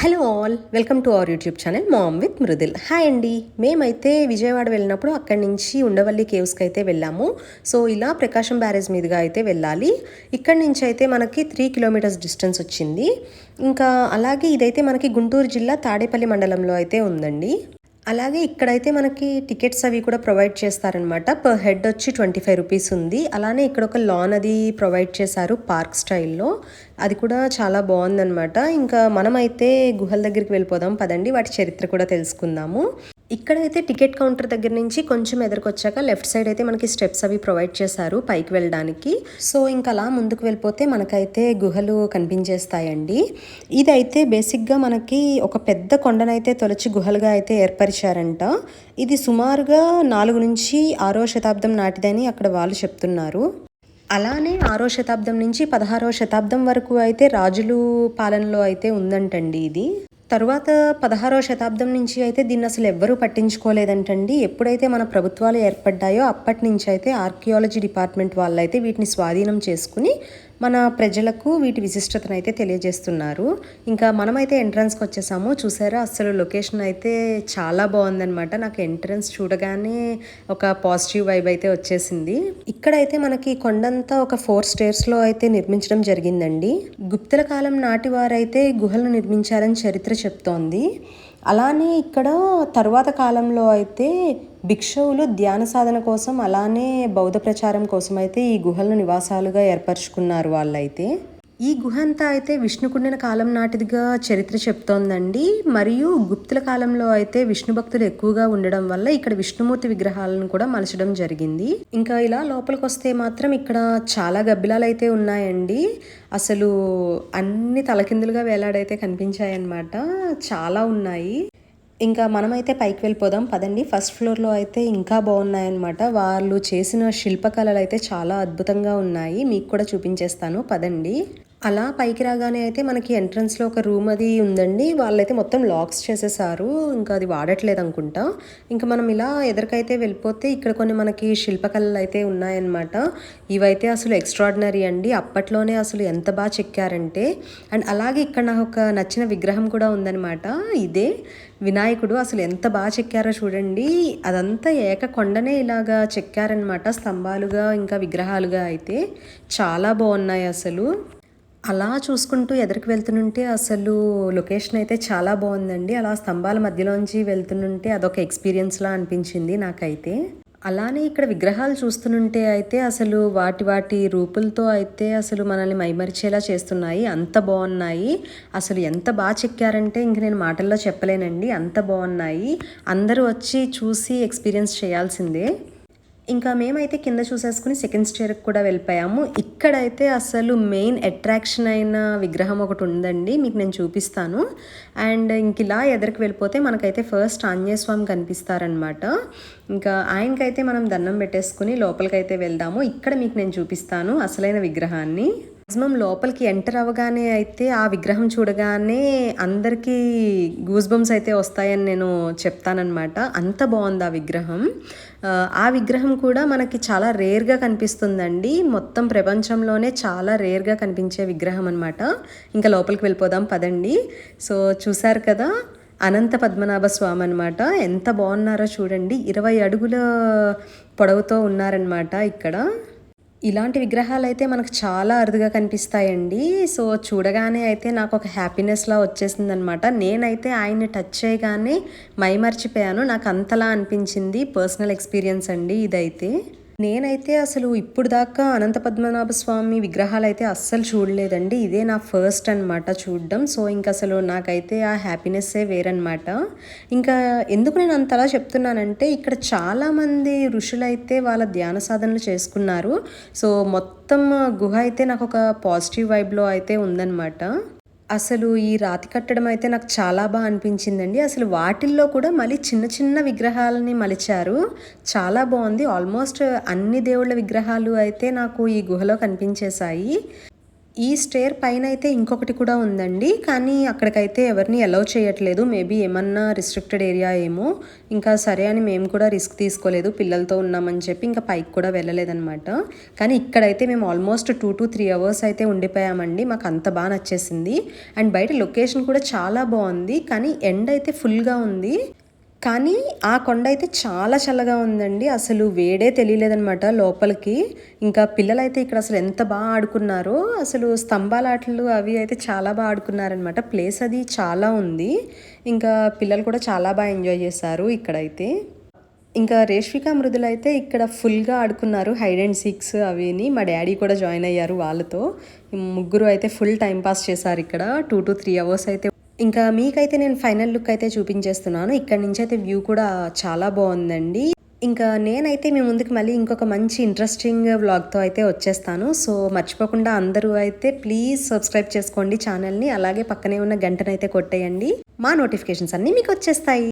Hello all welcome to our YouTube channel mom with Mridil hi అండి మేమైతే విజయవాడ వెళ్ళినప్పుడు అక్కడి నుంచి ఉండవల్లి కేవ్స్కి అయితే వెళ్ళాము. సో ఇలా ప్రకాశం బ్యారేజ్ మీదుగా అయితే వెళ్ళాలి. ఇక్కడి నుంచి అయితే మనకి త్రీ కిలోమీటర్స్ డిస్టెన్స్ వచ్చింది. ఇంకా అలాగే ఇదైతే మనకి గుంటూరు జిల్లా తాడేపల్లి మండలంలో అయితే ఉందండి. అలాగే ఇక్కడైతే మనకి టికెట్స్ అవి కూడా ప్రొవైడ్ చేస్తారనమాట పర్ హెడ్ వచ్చి ట్వంటీ ఫైవ్ రూపీస్ ఉంది. అలానే ఇక్కడ ఒక లాన్ అది ప్రొవైడ్ చేశారు పార్క్ స్టైల్లో. అది కూడా చాలా బాగుందనమాట ఇంకా మనమైతే గుహల దగ్గరికి వెళ్ళిపోదాం. పదండి. వాటి చరిత్ర కూడా తెలుసుకుందాము. ఇక్కడైతే టికెట్ కౌంటర్ దగ్గర నుంచి కొంచెం ఎదురుకొచ్చాక లెఫ్ట్ సైడ్ అయితే మనకి స్టెప్స్ అవి ప్రొవైడ్ చేశారు పైకి వెళ్ళడానికి. సో ఇంకా అలా ముందుకు వెళ్ళిపోతే మనకైతే గుహలు కనిపించేస్తాయండి. ఇదైతే బేసిక్గా మనకి ఒక పెద్ద కొండనైతే తొలచి గుహలుగా అయితే ఏర్పరిచారంట. ఇది సుమారుగా నాలుగు నుంచి ఆరో శతాబ్దం నాటిదని అక్కడ వాళ్ళు చెప్తున్నారు. అలానే ఆరో శతాబ్దం నుంచి పదహారో శతాబ్దం వరకు అయితే రాజులు పాలనలో అయితే ఉందంటండి ఇది. తరువాత పదహారో శతాబ్దం నుంచి అయితే దీన్ని అసలు ఎవ్వరూ పట్టించుకోలేదంటండి. ఎప్పుడైతే మన ప్రభుత్వాలు ఏర్పడ్డాయో అప్పటి నుంచి అయితే ఆర్కియాలజీ డిపార్ట్మెంట్ వాళ్ళైతే వీటిని స్వాధీనం చేసుకుని మన ప్రజలకు వీటి విశిష్టతను అయితే తెలియజేస్తున్నారు. ఇంకా మనమైతే ఎంట్రన్స్కి వచ్చేసాము. చూసారా? అసలు లొకేషన్ అయితే చాలా బాగుందనమాట నాకు ఎంట్రన్స్ చూడగానే ఒక పాజిటివ్ వైబ్ అయితే వచ్చేసింది. ఇక్కడైతే మనకి కొండంతా ఒక ఫోర్ స్టేర్స్లో అయితే నిర్మించడం జరిగిందండి. గుప్తుల కాలం నాటి వారైతే గుహలను నిర్మించారని చరిత్ర చెప్తోంది. అలానే ఇక్కడ తర్వాత కాలంలో అయితే భిక్షువులు ధ్యాన సాధన కోసం అలానే బౌద్ధ ప్రచారం కోసం అయితే ఈ గుహలను నివాసాలుగా ఏర్పరచుకున్నారు వాళ్ళైతే. ఈ గుహ అంతా అయితే విష్ణుకుండిన కాలం నాటిదిగా చరిత్ర చెప్తోందండి. మరియు గుప్తుల కాలంలో అయితే విష్ణు భక్తులు ఎక్కువగా ఉండడం వల్ల ఇక్కడ విష్ణుమూర్తి విగ్రహాలను కూడా మలచడం జరిగింది. ఇంకా ఇలా లోపలికి వస్తే మాత్రం ఇక్కడ చాలా గబ్బిలాలు అయితే ఉన్నాయండి. అసలు అన్ని తలకిందులుగా వేలాడైతే కనిపించాయన్నమాట. చాలా ఉన్నాయి. ఇంకా మనమైతే పైకి వెళ్ళిపోదాం. పదండి. ఫస్ట్ ఫ్లోర్లో అయితే ఇంకా బాగున్నాయన్నమాట. వాళ్ళు చేసిన శిల్పకళలు అయితే చాలా అద్భుతంగా ఉన్నాయి. మీకు కూడా చూపించేస్తాను. పదండి. అలా పైకి రాగానే అయితే మనకి ఎంట్రన్స్లో ఒక రూమ్ అది ఉందండి. వాళ్ళైతే మొత్తం లాక్స్ చేసేసారు. ఇంకా అది వాడట్లేదు అనుకుంటా. ఇంకా మనం ఇలా ఎదురుకైతే వెళ్ళిపోతే ఇక్కడ కొన్ని మనకి శిల్పకళలు అయితే ఉన్నాయన్నమాట. ఇవైతే అసలు ఎక్స్ట్రాడినరీ అండి. అప్పట్లోనే అసలు ఎంత బాగా చెక్కారంటే అండ్ అలాగే ఇక్కడ నాకు ఒక నచ్చిన విగ్రహం కూడా ఉందన్నమాట. ఇదే వినాయకుడు అసలు ఎంత బాగా చెక్కారో చూడండి. అదంతా ఏక కొండనే ఇలాగా చెక్కారనమాట స్తంభాలుగా ఇంకా విగ్రహాలుగా అయితే. చాలా బాగున్నాయి అసలు. అలా చూసుకుంటూ ఎదురుకు వెళ్తుంటే అసలు లొకేషన్ అయితే చాలా బాగుందండి. అలా స్తంభాల మధ్యలోంచి వెళ్తుంటే అదొక ఎక్స్పీరియన్స్లా అనిపించింది నాకైతే. అలానే ఇక్కడ విగ్రహాలు చూస్తుంటే అయితే అసలు వాటి వాటి రూపులతో అయితే అసలు మనల్ని మైమరిచేలా చేస్తున్నాయి. అంత బాగున్నాయి. అసలు ఎంత బాగా చెక్కారంటే ఇంక నేను మాటల్లో చెప్పలేనండి. అంత బాగున్నాయి. అందరూ వచ్చి చూసి ఎక్స్పీరియన్స్ చేయాల్సిందే. ఇంకా మేమైతే కింద చూసేసుకుని సెకండ్ స్టేర్కి కూడా వెళ్ళిపోయాము. ఇక్కడైతే అసలు మెయిన్ అట్రాక్షన్ అయిన విగ్రహం ఒకటి ఉందండి మీకు నేను చూపిస్తాను. అండ్ ఇంక ఇలా ఎదరికి వెళ్ళిపోతే మనకైతే ఫస్ట్ ఆంజనేయ స్వామి కనిపిస్తారనమాట ఇంకా ఆయనకైతే మనం దండం పెట్టేసుకుని లోపలికైతే వెళ్దాము. ఇక్కడ మీకు నేను చూపిస్తాను అసలైన విగ్రహాన్ని. మ్యాక్సిమం లోపలికి ఎంటర్ అవ్వగానే అయితే ఆ విగ్రహం చూడగానే అందరికీ గూస్ బంప్స్ అయితే వస్తాయని నేను చెప్తానమాట అంత బాగుంది ఆ విగ్రహం. ఆ విగ్రహం కూడా మనకి చాలా రేర్గా కనిపిస్తుందండి. మొత్తం ప్రపంచంలోనే చాలా రేర్గా కనిపించే విగ్రహం అనమాట ఇంకా లోపలికి వెళ్ళిపోదాం పదండి. సో చూసారు కదా అనంత పద్మనాభ స్వామి అనమాట ఎంత బాగున్నారో చూడండి. ఇరవై అడుగుల పొడవుతో ఉన్నారనమాట ఇక్కడ. ఇలాంటి విగ్రహాలు అయితే మనకు చాలా అరుదుగా కనిపిస్తాయండి. సో చూడగానే అయితే నాకు ఒక హ్యాపీనెస్లా వచ్చేసింది అనమాట నేనైతే ఆయన్ని టచ్ చేయగానే మైమర్చిపోయాను. నాకు అంతలా అనిపించింది. పర్సనల్ ఎక్స్పీరియన్స్ అండి ఇదైతే. నేనైతే అసలు ఇప్పుడు దాకా అనంత పద్మనాభ స్వామి విగ్రహాలు అయితే అస్సలు చూడలేదండి. ఇదే నా ఫస్ట్ అనమాట చూడడం. సో ఇంకా అసలు నాకైతే ఆ హ్యాపీనెస్సే వేరనమాట ఇంకా ఎందుకు నేను అంతలా చెప్తున్నానంటే ఇక్కడ చాలామంది ఋషులైతే వాళ్ళ ధ్యాన సాధనలు చేసుకున్నారు. సో మొత్తం గుహ అయితే నాకు ఒక పాజిటివ్ వైబ్లో అయితే ఉందన్నమాట. అసలు ఈ రాతి కట్టడం అయితే నాకు చాలా బాగా అనిపించిందండి. అసలు వాటిల్లో కూడా మళ్ళీ చిన్న చిన్న విగ్రహాలని మలిచారు. చాలా బాగుంది. ఆల్మోస్ట్ అన్ని దేవుళ్ళ విగ్రహాలు అయితే నాకు ఈ గుహలో కనిపించేశాయి. ఈ స్టేర్ పైన అయితే ఇంకొకటి కూడా ఉందండి. కానీ అక్కడికైతే ఎవరిని అలౌ చేయట్లేదు. మేబీ ఏమన్నా రిస్ట్రిక్టెడ్ ఏరియా ఏమో. ఇంకా సరే అని మేము కూడా రిస్క్ తీసుకోలేదు. పిల్లలతో ఉన్నామని చెప్పి ఇంకా పైకి కూడా వెళ్ళలేదన్నమాట. కానీ ఇక్కడైతే మేము almost two to three hours అయితే ఉండిపోయామండి. మాకు అంత బాగా నచ్చేసింది. అండ్ బయట లొకేషన్ కూడా చాలా బాగుంది. కానీ ఎండ్ అయితే ఫుల్గా ఉంది. కానీ ఆ కొండ అయితే చాలా చల్లగా ఉందండి. అసలు వేడే తెలియలేదనమాట లోపలికి. ఇంకా పిల్లలైతే ఇక్కడ అసలు ఎంత బాగా ఆడుకున్నారో అసలు స్తంభాలాటలు అవి అయితే చాలా బాగా ఆడుకున్నారనమాట ప్లేస్ అది చాలా ఉంది. ఇంకా పిల్లలు కూడా చాలా బాగా ఎంజాయ్ చేశారు ఇక్కడైతే. ఇంకా రేష్విక మృదులు అయితే ఇక్కడ ఫుల్గా ఆడుకున్నారు హైడ్ అండ్ సిక్స్ అవిని. మా డాడీ కూడా జాయిన్ అయ్యారు వాళ్ళతో. ముగ్గురు అయితే ఫుల్ టైం పాస్ చేశారు ఇక్కడ. టూ టు త్రీ అవర్స్ అయితే ఇంకా మీకైతే నేను ఫైనల్ లుక్ అయితే చూపించేస్తున్నాను. ఇక్కడ నుంచి అయితే వ్యూ కూడా చాలా బాగుందండి. ఇంకా నేనైతే మీ ముందుకు మళ్ళీ ఇంకొక మంచి ఇంట్రెస్టింగ్ వ్లాగ్తో అయితే వచ్చేస్తాను. సో మర్చిపోకుండా అందరూ అయితే ప్లీజ్ సబ్స్క్రైబ్ చేసుకోండి ఛానల్ని అలాగే పక్కనే ఉన్న గంటనైతే కొట్టేయండి. మా నోటిఫికేషన్స్ అన్నీ మీకు వచ్చేస్తాయి.